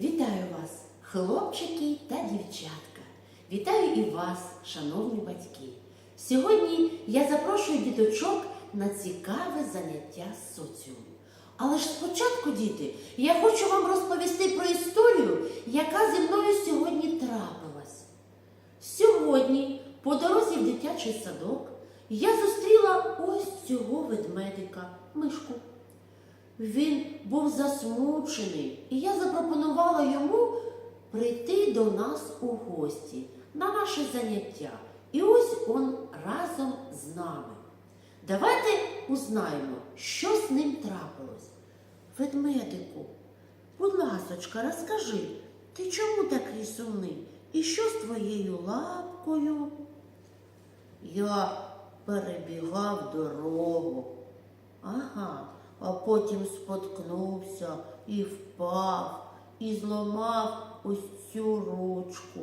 Вітаю вас, хлопчики та дівчатка. Вітаю і вас, шановні батьки. Сьогодні я запрошую діточок на цікаве заняття з соціуму. Але ж спочатку, діти, я хочу вам розповісти про історію, яка зі мною сьогодні трапилась. Сьогодні, по дорозі в дитячий садок, я зустріла ось цього ведмедика, мишку. Він був засмучений, і я запропонувала йому прийти до нас у гості на наше заняття. І ось он разом з нами. Давайте узнаємо, що з ним трапилось. Ведмедику, будь ласочка, розкажи, ти чому такий сумний? І що з твоєю лапкою? Я перебігав дорогу. Ага, а потім споткнувся і впав, і зламав ось цю ручку.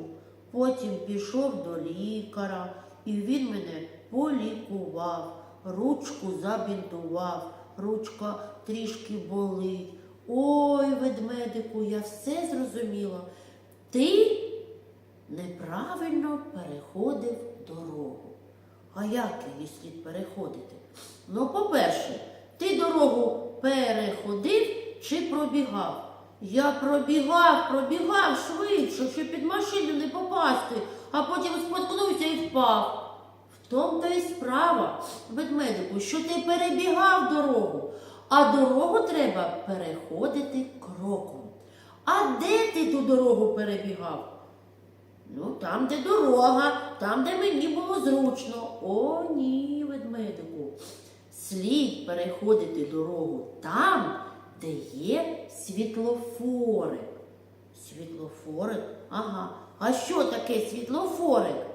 Потім пішов до лікаря, і він мене полікував, ручку забінтував, ручка трішки болить. Ой, ведмедику, я все зрозуміла. Ти неправильно переходив дорогу. А як її слід переходити? Ну, по-перше, чи пробігав? Я пробігав, пробігав швидше, щоб під машину не попасти, а потім споткнувся і впав. В тому то й справа, ведмедику, що ти перебігав дорогу, а дорогу треба переходити кроком. А де ти ту дорогу перебігав? Ну, там, де дорога, там, де мені було зручно. О, ні, ведмедику. Слід переходити дорогу там, де є світлофорик. Світлофорик? Ага. А що таке світлофорик?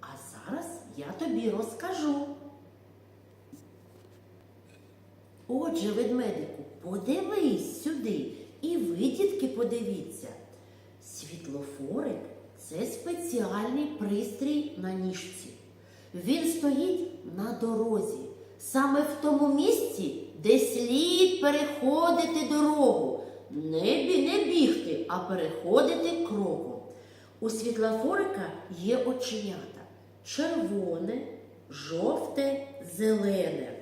А зараз я тобі розкажу. Отже, ведмедику, подивись сюди. І ви, дітки, подивіться. Світлофорик це спеціальний пристрій на ніжці. Він стоїть на дорозі, саме в тому місці, де слід переходити дорогу. Не, не бігти, а переходити кроком. У світлофорика є оченята червоне, жовте, зелене.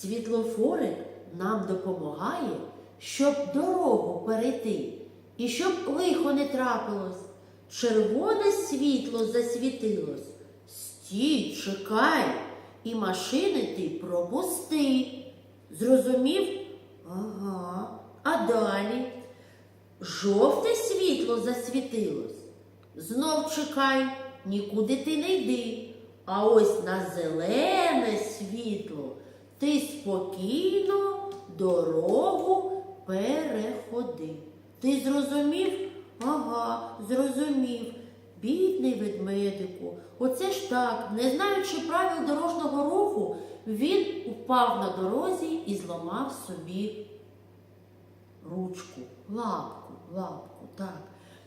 Світлофорик нам допомагає, щоб дорогу перейти і щоб лихо не трапилось. Червоне світло засвітилось. Стій, чекай, і машини ти пропусти. Зрозумів? Ага. А далі жовте світло засвітилось. Знов чекай, нікуди ти не йди. А ось на зелене світло ти спокійно дорогу переходи. Ти зрозумів? Ага, зрозумів. Бідний ведмедику. Оце ж так, не знаючи правил дорожнього руху, він упав на дорозі і зламав собі ручку, лапку, лапку, так.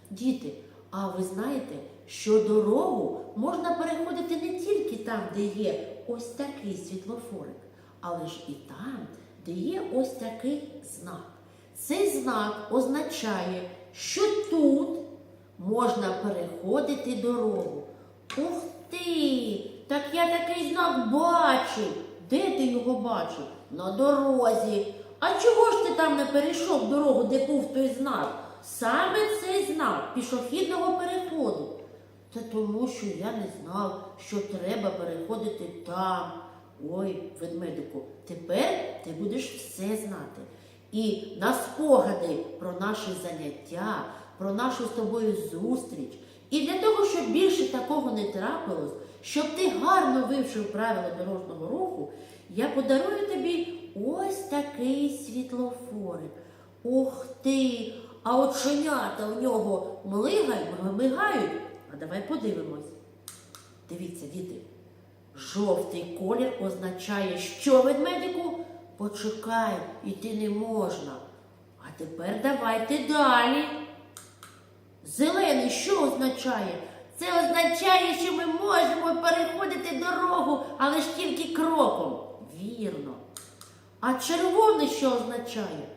Діти, а ви знаєте, що дорогу можна переходити не тільки там, де є ось такий світлофорик, але ж і там, де є ось такий знак. Цей знак означає, що тут можна переходити дорогу. Ух ти! Так я такий знак бачив. Де ти його бачив? На дорозі. А чого ж ти там не перейшов дорогу, де був той знак? Саме цей знак пішохідного переходу. Та тому, що я не знав, що треба переходити там. Ой, ведмедику, тепер ти будеш все знати. І на спогади про наші заняття, про нашу з тобою зустріч. І для того, щоб більше такого не трапилось, щоб ти гарно вивчив правила дорожнього руху, я подарую тобі ось такий світлофорик. Ух ти! А оченята у нього млигають, мигають. А давай подивимось. Дивіться, діти. Жовтий колір означає, що ведмедику? Почекай, іти не можна. А тепер давайте далі. Зелений що означає? Це означає, що ми можемо переходити дорогу, але ж тільки кроком. Вірно. А червоний що означає?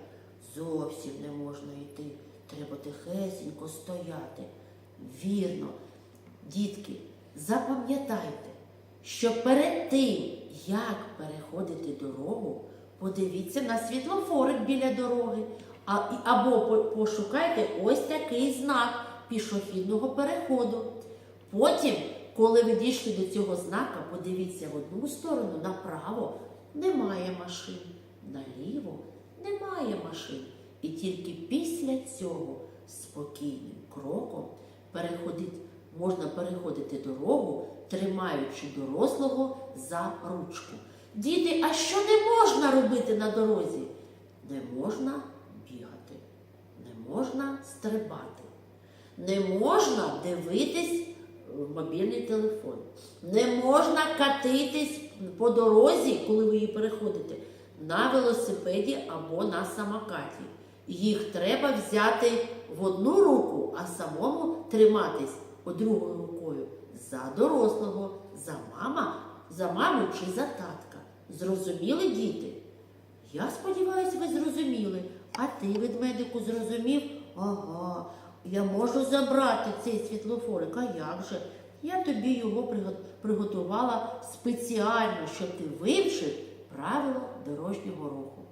Зовсім не можна йти. Треба потихесенько стояти. Вірно, дітки, запам'ятайте, що перед тим, як переходити дорогу, подивіться на світлофорик біля дороги. Або пошукайте ось такий знак пішохідного переходу. Потім, коли ви дійшли до цього знака, подивіться в одну сторону направо немає машин, наліво немає машин. І тільки після цього спокійним кроком переходить, можна переходити дорогу, тримаючи дорослого за ручку. Діти, а що не можна робити на дорозі? Не можна можна стрибати, не можна дивитись в мобільний телефон, не можна катитись по дорозі, коли ви її переходите, на велосипеді або на самокаті. Їх треба взяти в одну руку, а самому триматись другою рукою за дорослого, за мама, за маму чи за татка. Зрозуміли діти? Я сподіваюся, ви зрозуміли. А ти, ведмедику, зрозумів? Ага, я можу забрати цей світлофорик. А як же? Я тобі його приготувала спеціально, щоб ти вивчив правила дорожнього руху.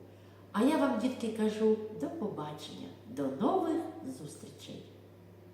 А я вам, дітки, кажу до побачення, до нових зустрічей!